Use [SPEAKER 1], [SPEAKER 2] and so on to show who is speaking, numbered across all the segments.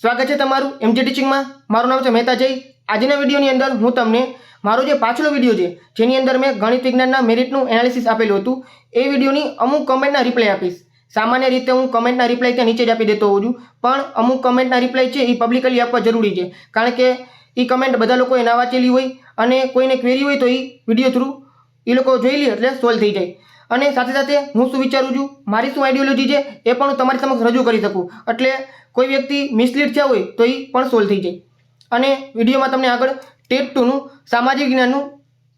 [SPEAKER 1] સ્વાગત છે તમારું એમજી ટીચિંગમાં મારું નામ છે મહેતા જય. આજના વિડીયોની અંદર હું તમને મારો જે પાછલો વીડિયો છે, જેની અંદર મેં ગણિત વિજ્ઞાનના મેરિટનું એનાલિસિસ આપેલું હતું, એ વિડીયોની અમુક કમેન્ટના રિપ્લાય આપીશ. સામાન્ય રીતે હું કમેન્ટના રિપ્લાય ત્યાં નીચે જ આપી દેતો હોઉં છું, પણ અમુક કમેન્ટના રિપ્લાય છે એ પબ્લિકલી આપવા જરૂરી છે, કારણ કે એ કમેન્ટ બધા લોકોએ ના વાંચેલી હોય અને કોઈને ક્વેરી હોય તો એ વીડિયો થ્રુ એ લોકો જોઈ લે એટલે સોલ્વ થઈ જાય. અને સાથે સાથે હું શું વિચારું છું? મારી શું આઈડિયોલોજી છે? એ પણ હું તમારી સમક્ષ રજૂ કરી શકું. એટલે કોઈ વ્યક્તિ મિસલીડ થયા હોય તો એ પણ સોલ્વ થઈ જાય. અને વિડીયોમાં તમને આગળ ટેટ ટુનું સામાજિક જ્ઞાનનું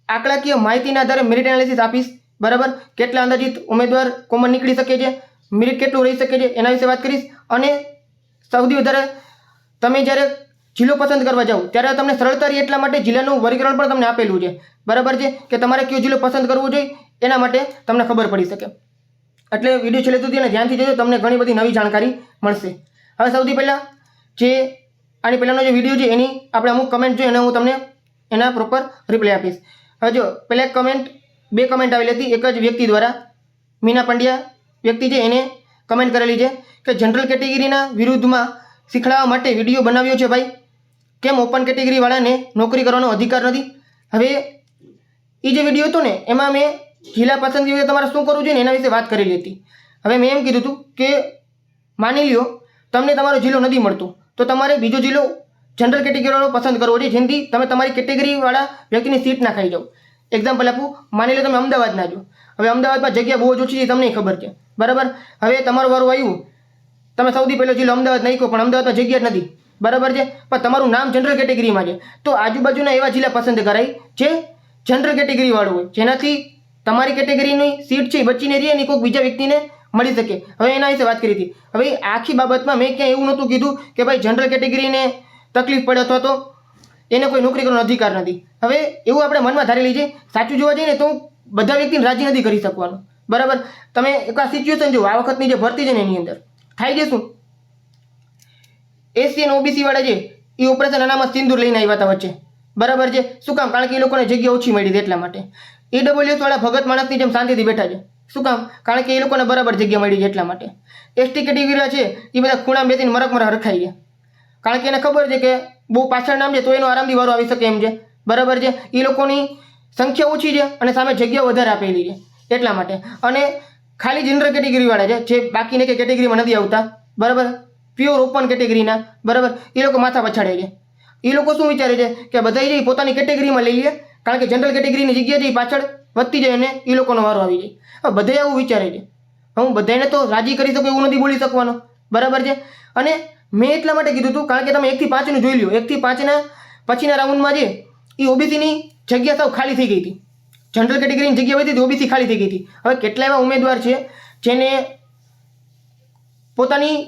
[SPEAKER 1] આંકડાકીય માહિતીના આધારે મેરિટ એનાલિસિસ આપીશ. બરાબર? કેટલા અંદાજિત ઉમેદવાર કોમન નીકળી શકે છે? મેરિટ કેટલું રહી શકે છે? એના વિશે વાત કરીશ. અને સૌથી વધારે તમે જ્યારે જિલ્લો પસંદ કરવા જાઓ, ત્યારે તમને સરળતા રહે એટલા માટે જિલ્લાનું વર્ગીકરણ પણ તમને આપેલું છે. બરાબર છે? કે તમારે કયો જિલ્લો પસંદ કરવો જોઈએ? એના માટે તમને ખબર પડી શકે. એટલે વીડિયો છેલ્લે સુધી અને ધ્યાનથી જોજો, તમને ઘણી બધી નવી જાણકારી મળશે. હવે સૌથી પહેલાં જે આની પહેલાંનો જે વીડિયો છે, એની આપણે અમુક કમેન્ટ જોઈએ અને હું તમને એના પ્રોપર રિપ્લાય આપીશ. હવે જો, પહેલાં કમેન્ટ બે કમેન્ટ આવેલી હતી. એક જ વ્યક્તિ દ્વારા મીના પંડ્યા વ્યક્તિ છે, એને કમેન્ટ કરેલી છે કે જનરલ કેટેગરીના વિરુદ્ધમાં શીખડાવવા માટે વીડિયો બનાવ્યો છે ભાઈ. કેમ ઓપન કેટેગરીવાળાને નોકરી કરવાનો અધિકાર નથી? હવે એ જે વીડિયો હતો ને, એમાં મેં જિલ્લા પસંદગી વખતે તમારે શું કરવું જોઈએ એના વિશે વાત કરેલી હતી. હવે મેં એમ કીધું હતું કે માની લ્યો, તમને તમારો જિલ્લો નથી મળતો, તો તમારે બીજો જિલ્લો જનરલ કેટેગરીવાળો પસંદ કરવો જોઈએ, જેનાથી તમે તમારી કેટેગરીવાળા વ્યક્તિની સીટ ના ખાઈ જાઓ. એક્ઝામ્પલ આપું, માની લો તમે અમદાવાદના જો હવે અમદાવાદમાં જગ્યા બહુ જ ઓછી છે તમને ખબર છે. બરાબર? હવે તમારું વારું આવ્યું. તમે સૌથી પહેલો જિલ્લો અમદાવાદ નાખ્યો, પણ અમદાવાદમાં જગ્યા નથી. બરાબર છે? પણ તમારું નામ જનરલ કેટેગરીમાં છે. તો આજુબાજુના એવા જિલ્લા પસંદ કરાય, જે જનરલ કેટેગરીવાળું હોય, જેનાથી તમારી કેટેગરીની સીટ છે, એ બચીને રહે અને કોઈક બીજા વ્યક્તિને મળી શકે. હવે એના વિશે વાત કરી હતી. હવે આખી બાબતમાં મેં ક્યાંય એવું નહોતું કીધું કે ભાઈ જનરલ કેટેગરીને તકલીફ પડે અથવા તો એને કોઈ નોકરી કરવાનો અધિકાર નથી. હવે એવું આપણે મનમાં ધારી લઈએ સાચું જોવા જઈએ ને તો બધા વ્યક્તિને રાજી નથી કરી શકવાનું. બરાબર? તમે એક આ સિચ્યુએશન જુઓ. આ વખતની જે ભરતી છે ને એની અંદર. થાય છે શું? એસી અને ઓબીસી વાળા છે એ ઓપરેશન અનામત સિંદૂર લઈને આવ્યા હતા વચ્ચે. બરાબર છે? શું કામ? કારણ કે એ લોકોને જગ્યા ઓછી મળી હતી એટલા માટે. ઈડબ્લ્યુએસ વાળા ભગત માણસની જેમ શાંતિથી બેઠા છે. શું કામ? કારણ કે એ લોકોને બરાબર જગ્યા મળી છે એટલા માટે. એસટી કેટેગરી છે એ બધા ખૂણા બેસીને મરક મરક રખાઈ ગયા. કારણ કે એને ખબર છે કે બહુ પાછળ નામ છે, તો એનો આરામથી વારો આવી શકે એમ છે. બરાબર છે? એ લોકોની સંખ્યા ઓછી છે અને સામે જગ્યા વધારે આપેલી છે, એટલા માટે. અને ખાલી જનરલ કેટેગરીવાળા છે, જે બાકીને કે કેટેગરીમાં નથી આવતા. બરાબર? પ્યોર ઓપન કેટેગરીના બરાબર? એ લોકો માથા પછાડે છે. એ લોકો શું વિચારે છે? કે બધા પોતાની કેટેગરીમાં લઈ લે કારણ કે જનરલ કેટેગરીની જગ્યાથી પાછળ વધતી જાય અને એ લોકોનો વારો આવી જાય. હવે બધા આવું વિચારે છે. હું બધાને તો રાજી કરી શકું એવું નથી બોલી શકવાનો. બરાબર છે? અને મેં એટલા માટે કીધું હતું, કારણ કે તમે એકથી પાંચનું જોઈ લ્યો. એકથી પાંચના પછીના રાઉન્ડમાં જે એ ઓબીસીની જગ્યા સાવ ખાલી થઈ ગઈ હતી. જનરલ કેટેગરીની જગ્યા વધી તો ઓબીસી ખાલી થઈ ગઈ હતી. હવે કેટલા એવા ઉમેદવાર છે જેને પોતાની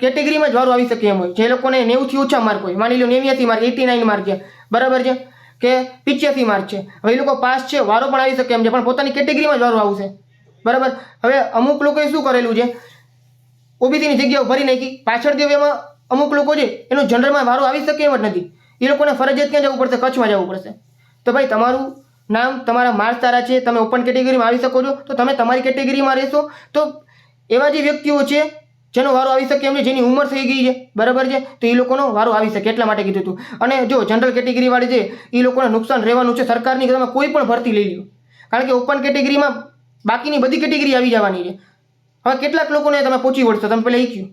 [SPEAKER 1] કેટેગરીમાં જ વારો આવી શકે એમ હોય. જે લોકોને નેવુંથી ઓછા માર્ક હોય. માની લો નેવ્યાસી માર્ક એટી નાઇન માર્ક છે. બરાબર છે? કે પિચ્યાસી માર્ક છે. હવે એ લોકો પાસ છે, વારો પણ આવી શકે એમ છે, પણ પોતાની કેટેગરીમાં જ વારો આવશે. બરાબર? હવે અમુક લોકોએ શું કરેલું છે? ઓબીસીની જગ્યાઓ ભરી નાખી. પાછળ હવે એમાં અમુક લોકો છે, એનો જનરલમાં વારો આવી શકે એમ જ નથી. એ લોકોને ફરજિયાત ક્યાં જવું પડશે? કચ્છમાં જવું પડશે. તો ભાઈ, તમારું નામ, તમારા માર્ક સારા છે, તમે ઓપન કેટેગરીમાં આવી શકો છો, તો તમે તમારી કેટેગરીમાં રહેશો. તો એવા જે વ્યક્તિઓ છે જેનો વારો આવી શકે એમ જેની ઉંમર થઈ ગઈ છે, બરાબર છે? તો એ લોકોનો વારો આવી શકે એટલા માટે કીધું હતું અને જો જનરલ કેટેગરીવાળી છે એ લોકોને નુકસાન રહેવાનું છે, સરકારની તમે કોઈ પણ ભરતી લઈ લો કારણ કે ઓપન કેટેગરીમાં બાકીની બધી કેટેગરી આવી જવાની છે. હવે કેટલાક લોકોને તમે પહોંચી વળશો, તમે પહેલાં ઈચ્છ્યું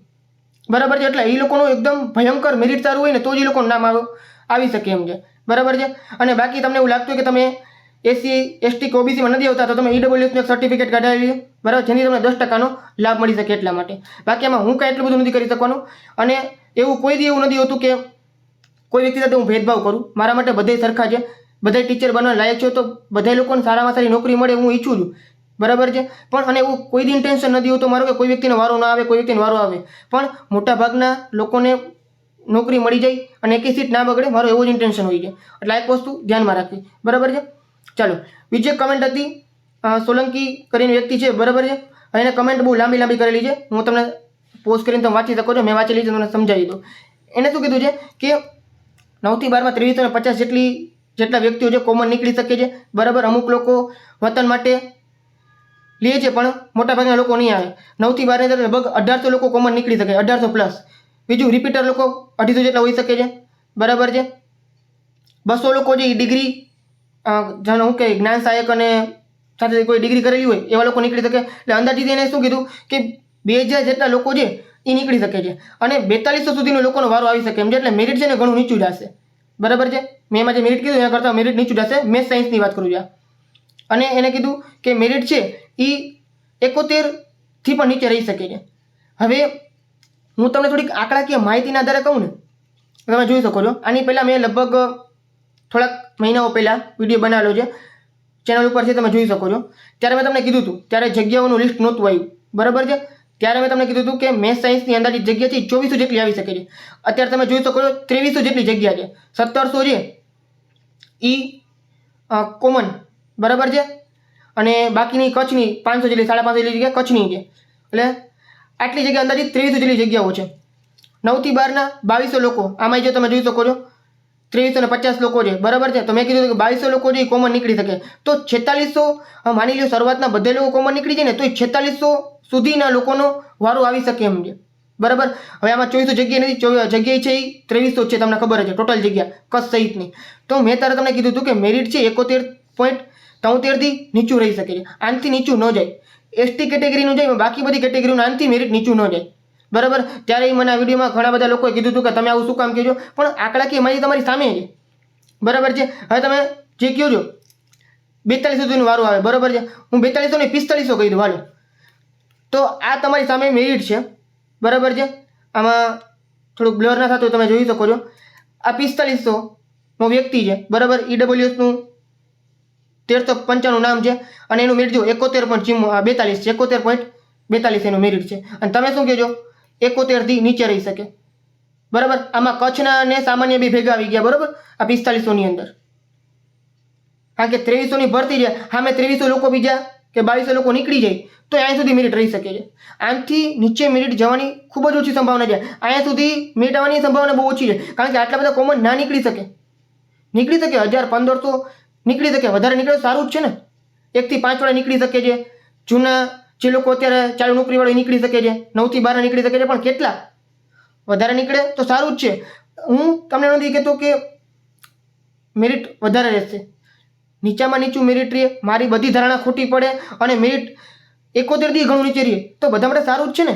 [SPEAKER 1] બરાબર છે? એટલે એ લોકોનું એકદમ ભયંકર મેરિટ સારું હોય ને, તો જ એ લોકોનું નામ આવ- આવી શકે એમ છે. બરાબર છે? અને બાકી તમને એવું લાગતું કે તમે એસસી, એસટી કે ઓબીસીમાં નથી આવતા, તો તમે ઈડબ્લ્યુએસનું એક સર્ટિફિકેટ કઢાવી બરાબર? જેની તમને દસ ટકાનો લાભ મળી શકે એટલા માટે. બાકી આમાં હું કાંઈ એટલું બધું નથી કરી શકવાનું. અને એવું કોઈ દી એવું નથી હોતું કે કોઈ વ્યક્તિ સાથે હું ભેદભાવ કરું. મારા માટે બધાય સરખા છે. બધાય ટીચર બનવા લાયક છે તો બધા લોકોને સારામાં સારી નોકરી મળે હું ઈચ્છું છું. બરાબર છે? પણ અને એવું કોઈ દિન ટેન્શન નથી હોતું મારું કે કોઈ વ્યક્તિનો વારો ના આવે, કોઈ વ્યક્તિનો વારો આવે. પણ મોટાભાગના લોકોને નોકરી મળી જાય અને એકી સીટ ના બગડે, મારો એવો જ ઇન્ટેન્શન હોય છે. એટલે એક વસ્તુ ધ્યાનમાં રાખવી. બરાબર છે? ચાલો, બીજી કમેન્ટ હતી સોલંકી કરીને વ્યક્તિ છે, બરાબર છે? અને એને કમેન્ટ બહુ લાંબી લાંબી કરેલી છે. હું તમને પોસ્ટ કરીને તમે વાંચી શકો છો, મેં વાંચેલી છે, તમને સમજાવી દઉં. એને શું કીધું છે કે નવથી બારમાં ત્રેવીસો ને પચાસ જેટલી, જેટલા વ્યક્તિઓ છે કોમન નીકળી શકે છે. બરાબર, અમુક લોકો વતન માટે લે છે, પણ મોટાભાગના લોકો નહીં આવે. નવથી બારની અંદર લગભગ અઢારસો લોકો કોમન નીકળી શકે, અઢારસો પ્લસ બીજું રિપીટર લોકો અઢીસો જેટલા હોઈ શકે છે. બરાબર છે? બસો લોકો જે ડિગ્રી જાણે હું કે જ્ઞાન સહાયક અને સાથે કોઈ ડિગ્રી કરેલી હોય એવા લોકો નીકળી શકે. એટલે અંદાજિત એને શું કીધું કે બે હજાર જેટલા લોકો છે એ નીકળી શકે છે. અને બેતાલીસો સુધીનો લોકોનો વારો આવી શકે. એમ છે એટલે મેરિટ છે ને ઘણું નીચું જશે. બરાબર છે? મેં એમાં જે મેરિટ કીધું એના કરતાં મેરિટ નીચું જશે. મેં સાયન્સની વાત કરું છું અને એને કીધું કે મેરિટ છે એ એકોતેરથી પણ નીચે રહી શકે છે. હવે હું તમને થોડીક આંકડાકીય માહિતીના આધારે કહું ને. તમે જોઈ શકો છો. આની પહેલાં મેં લગભગ થોડાક મહિનાઓ પહેલાં વીડિયો બનાવેલો છે. ચેનલ ઉપર છે, તમે જોઈ શકો છો. ત્યારે મેં તમને કીધું હતું, ત્યારે જગ્યાઓનું લિસ્ટ નહોતું આવ્યું. બરાબર છે? ત્યારે મેં તમને કીધું હતું કે મેથ સાયન્સની અંદાજિત જગ્યા છે ચોવીસો જેટલી આવી શકે છે. અત્યારે તમે જોઈ શકો છો, ત્રેવીસો જેટલી જગ્યા છે. સત્તરસો છે. એ કોમન બરાબર છે? અને બાકીની કચ્છની પાંચસો જેટલી, સાડા પાંચસો જેટલી જગ્યા કચ્છની છે. એટલે આટલી જગ્યા અંદાજિત ત્રેવીસો જેટલી જગ્યાઓ છે. નવથી બારના બાવીસો લોકો. આમાં જે તમે જોઈ શકો છો ત્રેવીસો ને પચાસ લોકો છે. બરાબર છે? તો મેં કીધું કે બાવીસો લોકો જે કોમન નીકળી શકે. તો છેતાલીસો માની લ્યો શરૂઆતના બધે લોકો કોમન નીકળી જાય ને, તો એ છેતાલીસો સુધીના લોકોનો વારો આવી શકે એમ છે. બરાબર? હવે આમાં ચોવીસો જગ્યા નથી જગ્યા છે એ ત્રેવીસો છે, તમને ખબર છે ટોટલ જગ્યા કસ સહિતની. તો મેં તારે તમને કીધું હતું કે મેરિટ છે એકોતેર પોઈન્ટ તોતેરથી નીચું રહી શકે છે. આનાથી નીચું ન જાય. એસટી કેટેગરીનું જાય, બાકી બધી કેટેગરીનું આનાથી મેરિટ નીચું ન જાય. બરાબર? ત્યારે એ મને આ વિડીયોમાં ઘણા બધા લોકોએ કીધું હતું કે તમે આવું શું કામ કહેજો? પણ આંકડાકીય માહિતી તમારી સામે છે. બરાબર છે? હવે તમે જે કહો છો, બેતાલીસ સુધીનું વારું આવે. બરાબર છે? હું બેતાલીસો ને પિસ્તાલીસો કહી દઉં. હાલો. તો આ તમારી સામે મેરિટ છે. બરાબર છે? આમાં થોડુંક બ્લર ના થતું તમે જોઈ શકો છો. આ પિસ્તાલીસો નો વ્યક્તિ છે. બરાબર? ઈડબ્લ્યુએસનું તેરસો પંચાણું નામ છે. અને એનું મેરિટ જો એકોતેર પોઈન્ટ બેતાલીસ છે. એકોતેર પોઈન્ટ બેતાલીસ એનું મેરિટ છે. અને તમે શું કહેજો? એકોતેરથી નીચે રહી શકે. બરાબર? આમાં કચ્છના અને સામાન્ય બી ભેગા આવી ગયા, બરાબર? આ પિસ્તાલીસોની અંદર. કારણ કે ત્રેવીસોની ભરતી છે સામે ત્રેવીસો લોકો બીજા કે બાવીસો લોકો નીકળી જાય, તો અહીંયા સુધી મેરિટ રહી શકે છે. આનાથી નીચે મેરિટ જવાની ખૂબ જ ઓછી સંભાવના છે. અહીંયા સુધી મેરિટ આવવાની સંભાવના બહુ ઓછી છે. કારણ કે આટલા બધા કોમન ના નીકળી શકે. નીકળી શકે હજાર પંદરસો, નીકળી શકે. વધારે નીકળે તો સારું જ છે ને. એકથી પાંચ વાળા નીકળી શકે છે. જૂના જે લોકો અત્યારે ચાલુ નોકરીવાળો નીકળી શકે છે, નવથી બાર નીકળી શકે છે, પણ કેટલા? વધારે નીકળે તો સારું જ છે. હું તમને નથી કહેતો કે મેરિટ વધારે રહેશે. નીચામાં નીચું મેરિટ રહે મારી બધી ધારણા ખોટી પડે અને મેરિટ એકોતેરથી ઘણું નીચે રહે તો બધા માટે સારું જ છે ને?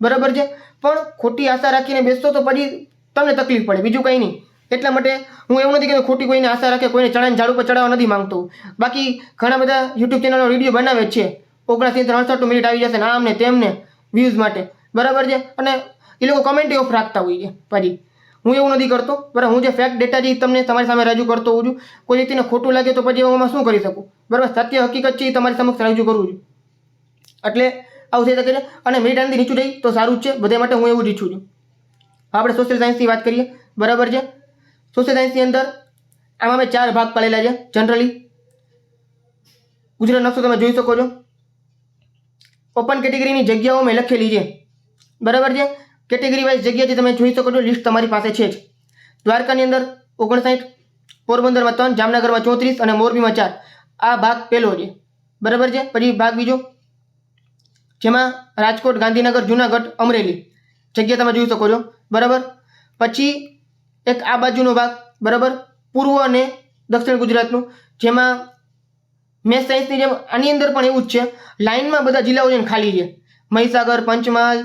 [SPEAKER 1] બરાબર છે? પણ ખોટી આશા રાખીને બેસતો તો પછી તમને તકલીફ પડે, બીજું કંઈ નહીં. એટલા માટે હું એવું નથી કે ખોટી કોઈને આશા રાખે, કોઈને ચણાને ઝાડુ પર ચડાવવા નથી માંગતો. બાકી ઘણા બધા યુટ્યુબ ચેનલો વીડિયો બનાવે છે. ઓગણસી ત્રણસઠ મિનિટ આવી જશે આમને તેમને વ્યૂઝ માટે. બરાબર છે? અને એ લોકો કમેન્ટ ઓફ રાખતા હોય છે પછી હું એવું નથી કરતો. બરાબર, હું જે ફેક્ટ ડેટા જે તમને તમારી સામે રજૂ કરતો હોઉં છું, કોઈ વ્યક્તિને ખોટું લાગે તો પછી હું શું કરી શકું? બરાબર, સત્ય હકીકત છે એ તમારી સમક્ષ રજૂ કરું છું. એટલે આવું થઈ શકે છે. અને મિનિટ આનાથી નીચું જઈ તો સારું જ છે. બધા માટે હું એવું જ ઈચ્છું છું. આપણે સોશિયલ સાયન્સની વાત કરીએ. બરાબર છે? સોશિયલ સાયન્સની અંદર આમાં મેં ચાર ભાગ પાડેલા છે જનરલી ગુજરાત નકશો તમે જોઈ શકો છો. ઓપન કેટેગરીની જગ્યાઓ મેં લખેલી છે. બરાબર છે? કેટેગરી વાઇઝ જગ્યાથી તમે જોઈ શકો છો, લિસ્ટ તમારી પાસે છે જ. દ્વારકાની અંદર ઓગણસાઠ, પોરબંદરમાં ત્રણ, જામનગરમાં ચોત્રીસ અને મોરબીમાં ચાર. આ ભાગ પહેલો છે. બરાબર છે? પછી ભાગ બીજો. જેમાં રાજકોટ, ગાંધીનગર, જુનાગઢ, અમરેલી. જગ્યા તમે જોઈ શકો છો. બરાબર? પછી એક આ બાજુનો ભાગ. બરાબર? પૂર્વ અને દક્ષિણ ગુજરાતનું. જેમાં મેથ સાયન્સની જેમ આની અંદર પણ એવું જ છે. લાઇનમાં બધા જિલ્લાઓ છે ખાલી છે. મહીસાગર, પંચમહાલ,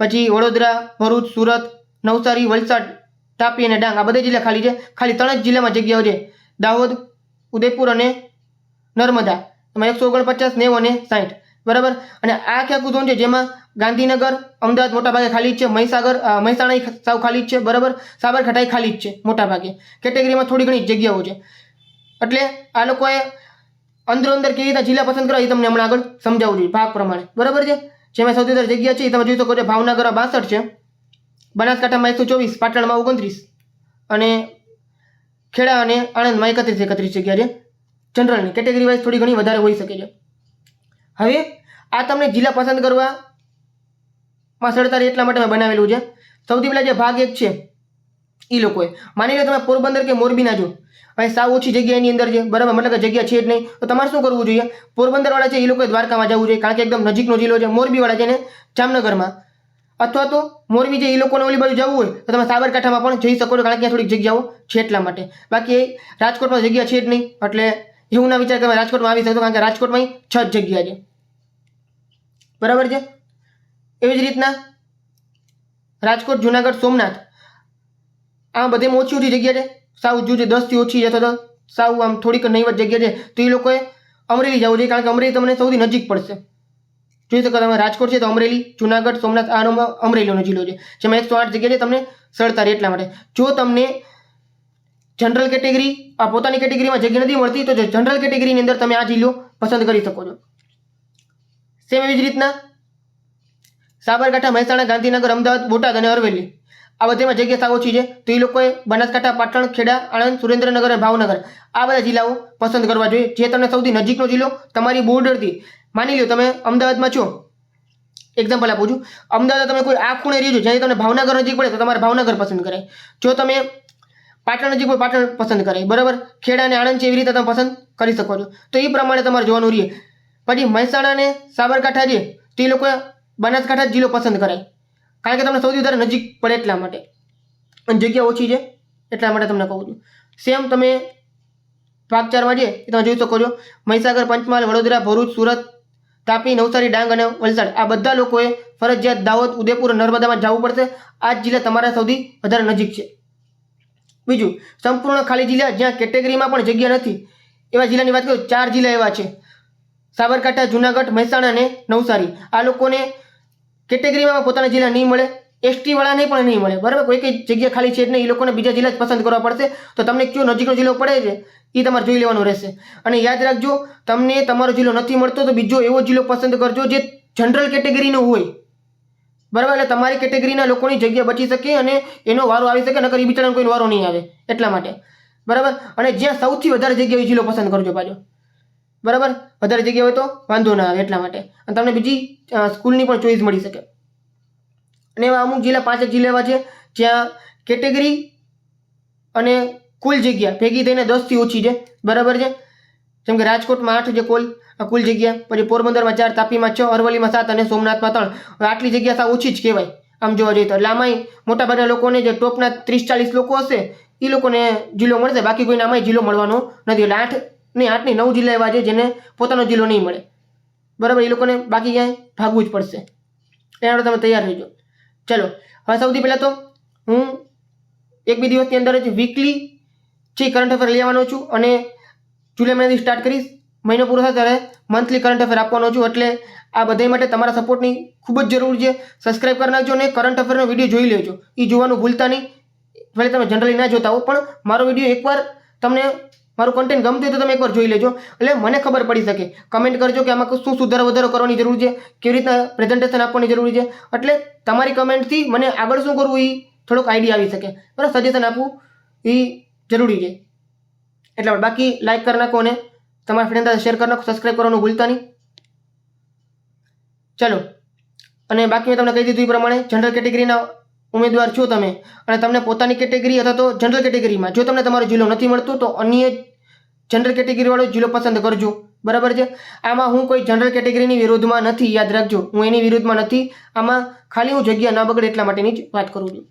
[SPEAKER 1] પછી વડોદરા, ભરૂચ, સુરત, નવસારી, વલસાડ, તાપી અને ડાંગ આ બધા જિલ્લા ખાલી છે. ખાલી ત્રણ જ જિલ્લામાં જગ્યાઓ છે. દાહોદ, ઉદયપુર અને નર્મદા. એમાં એકસો ઓગણપચાસ નેવું અને સાઠ બરાબર? અને આ આખી આખું ઝોન છે જેમાં ગાંધીનગર, અમદાવાદ મોટાભાગે ખાલી જ છે. મહીસાગર મહેસાણા સાવ ખાલી જ છે. બરાબર? સાબરકાંઠા ખાલી જ છે મોટાભાગે કેટેગરીમાં થોડી ઘણી જગ્યાઓ છે. એટલે આ લોકોએ અંદરો અંદર કેવી રીતે જિલ્લા પસંદ કરવા એ તમને હમણાં આગળ સમજાવું જોઈએ ભાગ પ્રમાણે. બરાબર છે? જેમાં સૌથી વધારે જગ્યા છે એ તમે જોઈ શકો છો, ભાવનગર બાસઠ છે. બનાસકાંઠામાં એકસો ચોવીસ, પાટણમાં ઓગણત્રીસ અને ખેડા અને આણંદમાં એકત્રીસ એકત્રીસ જગ્યા છે. જનરલની કેટેગરી વાઇઝ થોડી ઘણી વધારે હોઈ શકે છે. હવે આ તમને જિલ્લા પસંદ કરવામાં સરળતા એટલા માટે મેં બનાવેલું છે. સૌથી પહેલાં જે ભાગ એક છે એ લોકોએ. માની લો તમે પોરબંદર કે મોરબીના જો હવે સાવ ઓછી જગ્યા એની અંદર છે. બરાબર? મતલબ કે જગ્યા છે જ નહીં. તો તમારે શું કરવું જોઈએ? પોરબંદરવાળા છે એ લોકોએ દ્વારકામાં જવું જોઈએ. કારણ કે એકદમ નજીકનો જિલ્લો છે. મોરબીવાળા છે ને, જામનગરમાં. અથવા તો મોરબી જે એ લોકોને ઓલી બાજુ જવું હોય, તો તમે સાબરકાંઠામાં પણ જઈ શકો છો. કારણ કે ત્યાં થોડીક જગ્યાઓ છે એટલા માટે. બાકી રાજકોટમાં જગ્યા છે જ નહીં. એટલે એવું ના વિચાર તમે રાજકોટમાં આવી શકો, કારણ કે રાજકોટમાં અહીં છ જ જગ્યા છે. બરાબર છે? એવી જ રીતના રાજકોટ, જુનાગઢ, સોમનાથ. આ બધેમાં ઓછી ઓછી જગ્યા છે. સાવ જો દસથી ઓછી અથવા તો સાવ આમ થોડીક નહીવત જગ્યા છે. તો એ લોકોએ અમરેલી જવું જોઈએ, કારણ કે અમરેલી તમને સૌથી નજીક પડશે. જોઈ શકો તમે, રાજકોટ છે તો અમરેલી, જુનાગઢ, સોમનાથ, આ અમરેલીનો જિલ્લો છે, જેમાં એકસો આઠ જગ્યા છે તમને સરળતા રહે એટલા માટે. જો તમને જનરલ કેટેગરી, આ પોતાની કેટેગરીમાં જગ્યા નથી મળતી, તો જનરલ કેટેગરીની અંદર તમે આ જિલ્લો પસંદ કરી શકો છો. સેમ એવી જ રીતના સાબરકાંઠા, મહેસાણા, ગાંધીનગર, અમદાવાદ, બોટાદ અને અરવેલી આ બધામાં જગ્યા ઓછી છે, તો એ લોકોએ બનાસકાંઠા, પાટણ, ખેડા, આણંદ, સુરેન્દ્રનગર અને ભાવનગર આ બધા જિલ્લાઓ પસંદ કરવા જોઈએ. જે તમને સૌથી નજીકનો જિલ્લો, તમારી બોર્ડરથી. માની લો તમે અમદાવાદમાં છો. એક્ઝામ્પલ આપું છું. અમદાવાદ તમે કોઈ આ ખૂણે રહ્યું છો જ્યાં તમને ભાવનગર નજીક પડે, તો તમારે ભાવનગર પસંદ કરાય. જો તમે પાટણ નજીક હોય, પાટણ પસંદ કરે બરાબર? ખેડા અને આણંદ છે એવી રીતે તમે પસંદ કરી શકો છો. તો એ પ્રમાણે તમારે જોવાનું રહીએ પછી મહેસાણા અને સાબરકાંઠા છે તે લોકોએ બનાસકાંઠા જિલ્લો પસંદ કરાય. કારણ કે તમને સૌથી વધારે નજીક પડે એટલા માટે. અને જગ્યા ઓછી છે એટલા માટે તમને કહું છું. સેમ તમે ભાગ ચારમાં છે એ તમે જોઈ શકો છો. મહીસાગર, પંચમહાલ, વડોદરા, ભરૂચ, સુરત, તાપી, નવસારી, ડાંગ અને વલસાડ. આ બધા લોકોએ ફરજિયાત દાહોદ, ઉદયપુર નર્મદામાં જવું પડશે. આ જ જિલ્લા તમારા સૌથી વધારે નજીક છે. બીજું, સંપૂર્ણ ખાલી જિલ્લા જ્યાં કેટેગરીમાં પણ જગ્યા નથી, એવા જિલ્લાની વાત કરું, ચાર જિલ્લા એવા છે. સાબરકાંઠા, જુનાગઢ, મહેસાણા અને નવસારી. આ લોકોને કેટેગરીમાં પોતાના જિલ્લા નહીં મળે એસટી વાળાને પણ નહીં મળે. બરાબર? કોઈ કઈ જગ્યા ખાલી છે નહીં, એ લોકોને બીજા જિલ્લા જ પસંદ કરવા પડશે. તો તમને કયો નજીકનો જિલ્લો પડે છે? એ તમારે જોઈ લેવાનું રહેશે. અને યાદ રાખજો, તમને તમારો જિલ્લો નથી મળતો તો બીજો એવો જિલ્લો પસંદ કરજો જે જનરલ કેટેગરીનો હોય. બરાબર? એટલે તમારી કેટેગરીના લોકોની જગ્યા બચી શકે અને એનો વારો આવી શકે, નકર એ બિચારાનો કોઈ વારો નહીં આવે. એટલા માટે. બરાબર? અને જ્યાં સૌથી વધારે જગ્યા એ જિલ્લો પસંદ કરજો પાછો. બરાબર? વધારે જગ્યા હોય તો વાંધો ના આવે એટલા માટે. અને તમને બીજી સ્કૂલની પણ ચોઈસ મળી શકે. અને એવા અમુક જિલ્લા પાંચ જિલ્લા એવા છે, જ્યાં કેટેગરી અને કુલ જગ્યા ભેગી થઈને દસથી ઓછી છે. બરાબર છે? જેમ કે રાજકોટમાં આઠ છે કુલ કુલ જગ્યા. પછી પોરબંદરમાં ચાર, તાપીમાં છ, અરવલ્લીમાં સાત અને સોમનાથમાં ત્રણ. આટલી જગ્યા સાવ ઓછી જ કહેવાય, આમ જોવા જઈએ તો. એટલે આમાંય મોટાભાગના લોકોને જે ટોપના ત્રીસ ચાલીસ લોકો હશે એ લોકોને જિલ્લો મળશે, બાકી કોઈને આમાંય જિલ્લો મળવાનો નથી. એટલે આઠ નહીં આઠ નહીં નવ જિલ્લા એવા છે જેને પોતાનો જિલ્લો નહીં મળે. બરાબર, એ લોકોને બાકી ક્યાંય ભાગવું જ પડશે. એના માટે તમે તૈયાર રહેજો ચલો, હવે સૌથી પહેલાં તો હું એક બે દિવસની અંદર જ વીકલી જે કરંટ અફેર લેવાનો છું અને જુલાઈ મહિનાથી સ્ટાર્ટ કરીશ. મહિનો પૂરો થાય ત્યારે મંથલી કરંટ અફેર આપવાનો છું. એટલે આ બધા માટે તમારા સપોર્ટની ખૂબ જ જરૂર છે. સબસ્ક્રાઇબ કરી નાખજો અને કરંટ અફેરનો વીડિયો જોઈ લેજો. એ જોવાનું ભૂલતા નહીં. ભલે તમે જનરલી ના જોતા હો, પણ મારો વીડિયો એકવાર તમને મારું કન્ટેન્ટ ગમતું હોય તો તમે એકવાર જોઈ લેજો. એટલે મને ખબર પડી શકે. કમેન્ટ કરજો કે આમાં શું સુધારો વધારો કરવાની જરૂર છે, કેવી રીતના પ્રેઝન્ટેશન આપવાની જરૂર છે. એટલે તમારી કમેન્ટથી મને આગળ શું કરવું એ થોડોક આઈડિયા આવી શકે. બરાબર? સજેશન આપવું એ જરૂરી છે. એટલે બાકી લાઇક કરી નાખો અને તમારા ફ્રેન્ડ સાથે શેર કરી નાખો સબસ્ક્રાઈબ કરવાનું ભૂલતા નહીં. ચલો. અને બાકી મેં તમને કહી દીધું એ પ્રમાણે જનરલ કેટેગરીના ઉમેદવાર છો તમે. અને તમને પોતાની કેટેગરી અથવા તો જનરલ કેટેગરીમાં જો તમને તમારો જિલ્લો નથી મળતો તો અન્ય જનરલ કેટેગરીવાળો જિલ્લો પસંદ કરજો. બરાબર છે? આમાં હું કોઈ જનરલ કેટેગરીની વિરોધમાં નથી, યાદ રાખજો. હું એની વિરુદ્ધમાં નથી. આમાં ખાલી હું જગ્યા ના બગડે એટલા માટેની જ વાત કરું છું.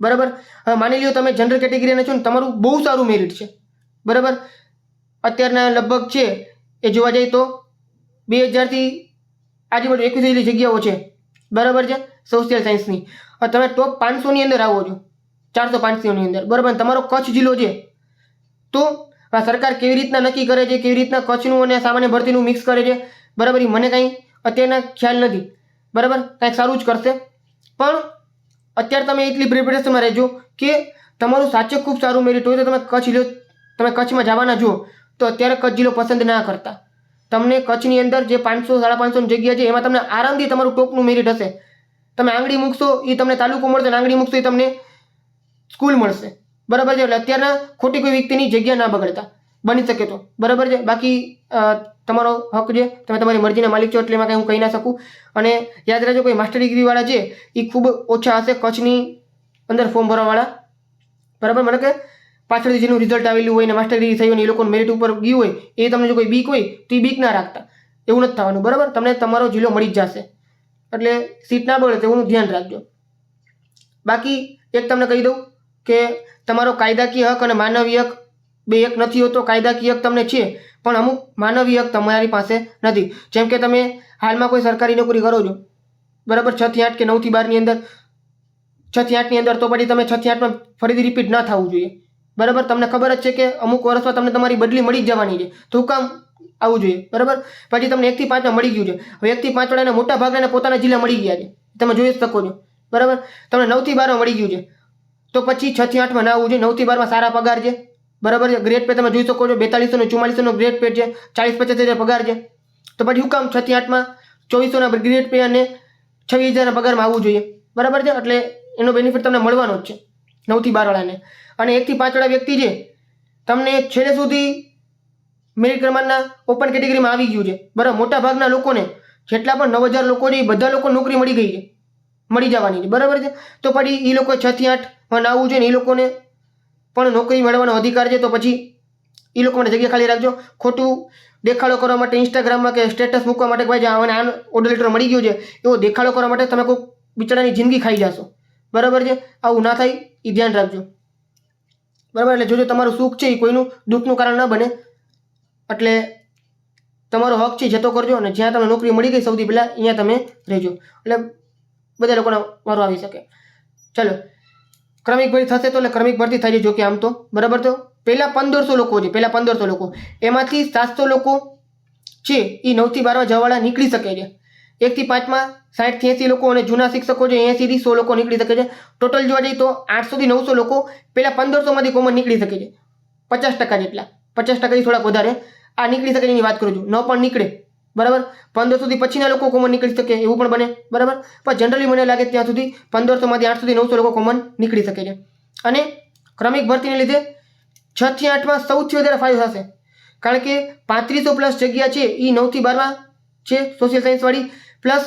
[SPEAKER 1] બરાબર? હવે માની લ્યો તમે જનરલ કેટેગરીના છો ને, તમારું બહુ સારું મેરિટ છે. બરાબર? અત્યારના લગભગ છે, એ જોવા જઈએ તો બે હજારથી આજુબાજુ એકવીસ જેટલી જગ્યાઓ છે. બરાબર છે? સોશિયલ સાયન્સની તમે ટોપ પાંચસોની અંદર આવો છો. ચારસો પાંચસોની અંદર. બરાબર? તમારો કચ્છ જિલ્લો છે. તો આ સરકાર કેવી રીતના નક્કી કરે છે, કેવી રીતના કચ્છનું અને સામાન્ય ભરતીનું મિક્સ કરે છે, બરાબર એ મને કાંઈ અત્યારના ખ્યાલ નથી, બરાબર? કાંઈક સારું જ કરશે. પણ અત્યારે તમે એટલી પ્રિપેરેશનમાં રહેજો કે તમારું સાચે ખૂબ સારું મેરિટ હોય તો તમે કચ્છ જિલ્લો તમે કચ્છમાં જવાના જુઓ, તો અત્યારે કચ્છ જિલ્લો પસંદ ના કરતા. તમને કચ્છની અંદર જે પાંચસો, સાડા પાંચસોની જગ્યા છે, એમાં તમને આરામથી તમારું ટોપનું મેરિટ હશે. તમે આંગળી મૂકશો એ તમને તાલુકો મળશે અને આંગળી મૂકશો એ તમને સ્કૂલ મળશે. બરાબર છે? એટલે અત્યારના ખોટી કોઈ વ્યક્તિની જગ્યા ના બગડતા. બની શકે તો. બરાબર છે? બાકી તમારો હક છે. તમે તમારી મરજીના માલિક છો એટલે એમાં કંઈ હું કહી ના શકું. અને યાદ રાખજો કોઈ માસ્ટર ડિગ્રીવાળા છે, એ ખૂબ ઓછા હશે કચ્છની અંદર ફોર્મ ભરવાવાળા. બરાબર? મને કે પાછળથી જેનું રિઝલ્ટ આવેલું હોય ને માસ્ટર ડિગ્રી થઈ હોય ને એ લોકોને મેરિટ ઉપર ગયું હોય, એ તમને જો કોઈ બીક હોય, તો એ બીક ના રાખતા. એવું નથી થવાનું. બરાબર? તમને તમારો જિલ્લો મળી જ જશે. એટલે સીટ ના બગડે તેવું ધ્યાન રાખજો. બાકી, એક તમને કહી દઉં. કે તમારો કાયદાકીય હક અને માનવીય હક બે એક નથી હોતો, કાયદાકીય હક તમને છે, પણ અમુક માનવીય હક તમારી પાસે નથી. જેમ કે તમે હાલમાં કોઈ સરકારી નોકરી કરો છો, બરાબર છ થી આઠ કે નવથી બારની અંદર, છ આઠની અંદર તો પછી તમે છ આઠમાં ફરીથી રિપીટ ના થવું જોઈએ. બરાબર? તમને ખબર જ છે કે અમુક વર્ષમાં તમને તમારી બદલી મળી જ જવાની છે. તો કામ આવવું જોઈએ. બરાબર? પછી તમને એકથી પાંચમાં મળી ગયું છે. હવે એકથી પાંચ વાળાને મોટા ભાગના પોતાના જિલ્લા મળી ગયા છે. તમે જોઈ શકો છો. બરાબર? તમને નવથી બારમાં મળી ગયું છે. તો પછી છ થી આઠમાં ના આવવું જોઈએ નવથી બારમાં સારા પગાર છે. બરાબર છે? ગ્રેડ પે તમે જોઈ શકો છો, બેતાલીસો ને ચુમ્માલીસોનો ગ્રેડ પે છે, ચાલીસ પચાસ હજાર પગાર છે. તો પછી હું કામ છ થી આઠમાં ચોવીસોના ગ્રેડ પે અને છવ્વીસ હજારના પગારમાં આવવું જોઈએ. બરાબર છે? એટલે એનો બેનિફિટ તમને મળવાનો જ છે, નવથી બારવાળાને. અને એકથી પાંચવાળા વ્યક્તિ છે, તમને છેલ્લે સુધી મેરિટ ક્રમાંકના ઓપન કેટેગરીમાં આવી ગયું છે. બરાબર? મોટા ભાગના લોકોને જેટલા પણ નવ હજાર લોકો છે એ બધા લોકો નોકરી મળી ગઈ છે. મળી જવાની છે. બરાબર છે? તો પછી એ લોકો છ થી આઠમાં આવવું જોઈએ ને એ લોકોને પણ નોકરી મેળવવાનો અધિકાર છે તો પછી એ લોકો માટે જગ્યા ખાલી રાખજો. ખોટું દેખાડો કરવા માટે ઇન્સ્ટાગ્રામમાં કે સ્ટેટસ મૂકવા માટે ભાઈ આને આ ઓર્ડર લેટર મળી ગયો છે, એવો દેખાડો કરવા માટે તમે કોઈ બિચારાની જિંદગી ખાઈ જશો. બરાબર છે? આવું ના થાય એ ધ્યાન રાખજો. બરાબર? એટલે જોજો તમારું સુખ છે એ કોઈનું, દુઃખનું કારણ ન બને. એટલે તમારો હક છે જતો કરજો અને જ્યાં તમને નોકરી મળી ગઈ સૌથી પહેલાં, અહીંયા તમે રહેજો. એટલે બધા લોકોને વારો આવી શકે. ચલો. ક્રમિક ભરતી થશે તો એટલે ક્રમિક ભરતી થઈ જો કે આમ તો. બરાબર તો? પહેલાં પંદરસો લોકો છે, પહેલાં પંદરસો લોકો. એમાંથી સાતસો લોકો છે એ નવથી બારમાં જવાવાળા નીકળી શકે છે. એકથી પાંચમાં સાઠથી એંસી લોકો અને જૂના શિક્ષકો છે એંસીથી સો લોકો નીકળી શકે છે. ટોટલ જોવા જઈએ તો આઠસોથી નવસો લોકો પહેલાં પંદરસોમાંથી કોમન નીકળી શકે છે. પચાસ ટકા જેટલા. પચાસ ટકાથી થોડાક વધારે. આ નીકળી શકે એની વાત કરું છું. ન પણ નીકળે. બરાબર? પંદરસોથી પછીના લોકો કોમન નીકળી શકે, એવું પણ બને. બરાબર? પણ જનરલી મને લાગે ત્યાં સુધી પંદરસોમાંથી આઠસોથી નવસો લોકો કોમન નીકળી શકે છે. અને ક્રમિક ભરતીને લીધે છથી આઠમાં સૌથી વધારે ફાયદો થશે. કારણ કે પાંત્રીસો પ્લસ જગ્યા છે એ નવથી બારમાં છે સોશિયલ સાયન્સવાળી પ્લસ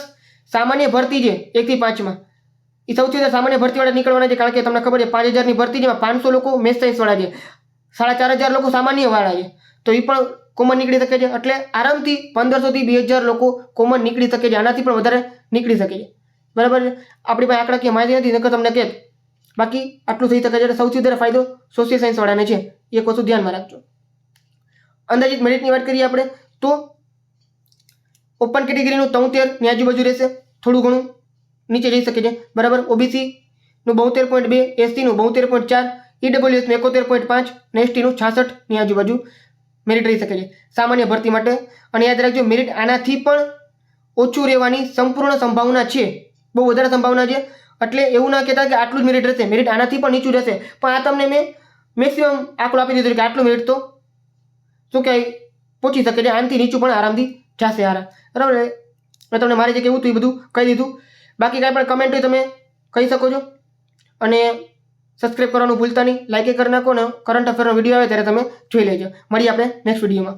[SPEAKER 1] સામાન્ય ભરતી છે એકથી પાંચમાં. એ સૌથી વધારે સામાન્ય ભરતીવાળા નીકળવાના છે, કારણ કે તમને ખબર છે, પાંચ હજારની ભરતી જેમાં પાંચસો લોકો મેથ સાયન્સવાળા છે. સાડા ચાર હજાર લોકો સામાન્યવાળા છે. તો એ પણ કોમન નીકળી શકે છે. એટલે આરામથી પંદરસોથી બે હજાર લોકો કોમન નીકળી શકે છે. આનાથી પણ વધારે નીકળી શકે છે. બરાબર આપણી પાસે આંકડાકીય માહિતી નથી. નકર તમને કહે બાકી આટલું થઈ શકે છે. સૌથી વધારે ફાયદો સોશિયલ સાયન્સવાળાને છે. એક વસ્તુ ધ્યાનમાં રાખજો. અંદાજિત મેરિટની વાત કરીએ આપણે, તો ઓપન કેટેગરીનું તોતેરની આજુબાજુ રહેશે. થોડું ઘણું નીચે જઈ શકે છે. બરાબર? ઓબીસીનું બોતેર પોઈન્ટ બે એસટીનું બોતેર પોઈન્ટ ચાર ઈડબ્લ્યુએસનું એકોતેર પોઈન્ટ પાંચ, ને એસટીનું છાસઠની આજુબાજુ. મેરિટ રહી શકે છે. સામાન્ય ભરતી માટે. અને યાદ રાખજો મેરિટ આનાથી પણ ઓછું રહેવાની સંપૂર્ણ સંભાવના છે. બહુ વધારે સંભાવના છે. એટલે એવું ના કહેતા કે આટલું જ મેરિટ રહેશે. મેરિટ આનાથી પણ નીચું રહેશે. પણ આ તમને મેં મેક્સિમમ આંકડો આપી દીધો કે આટલું મેરિટ તો શું કહેવાય? પહોંચી શકે છે. આનાથી નીચું પણ આરામથી જશે આરા બરાબર? મેં તમને મારે જે કહેવું હતું એ બધું કહી દીધું. બાકી કાંઈ પણ કમેન્ટ હોય તમે કહી શકો છો. અને સબસ્ક્રાઈબ કરવાનું ભૂલતા નહીં લાઈક કરી નાખો ને કરંટ અફેરનો વીડિયો આવે ત્યારે તમે જોઈ લેજો. મળીએ આપણે નેક્સ્ટ વિડીયોમાં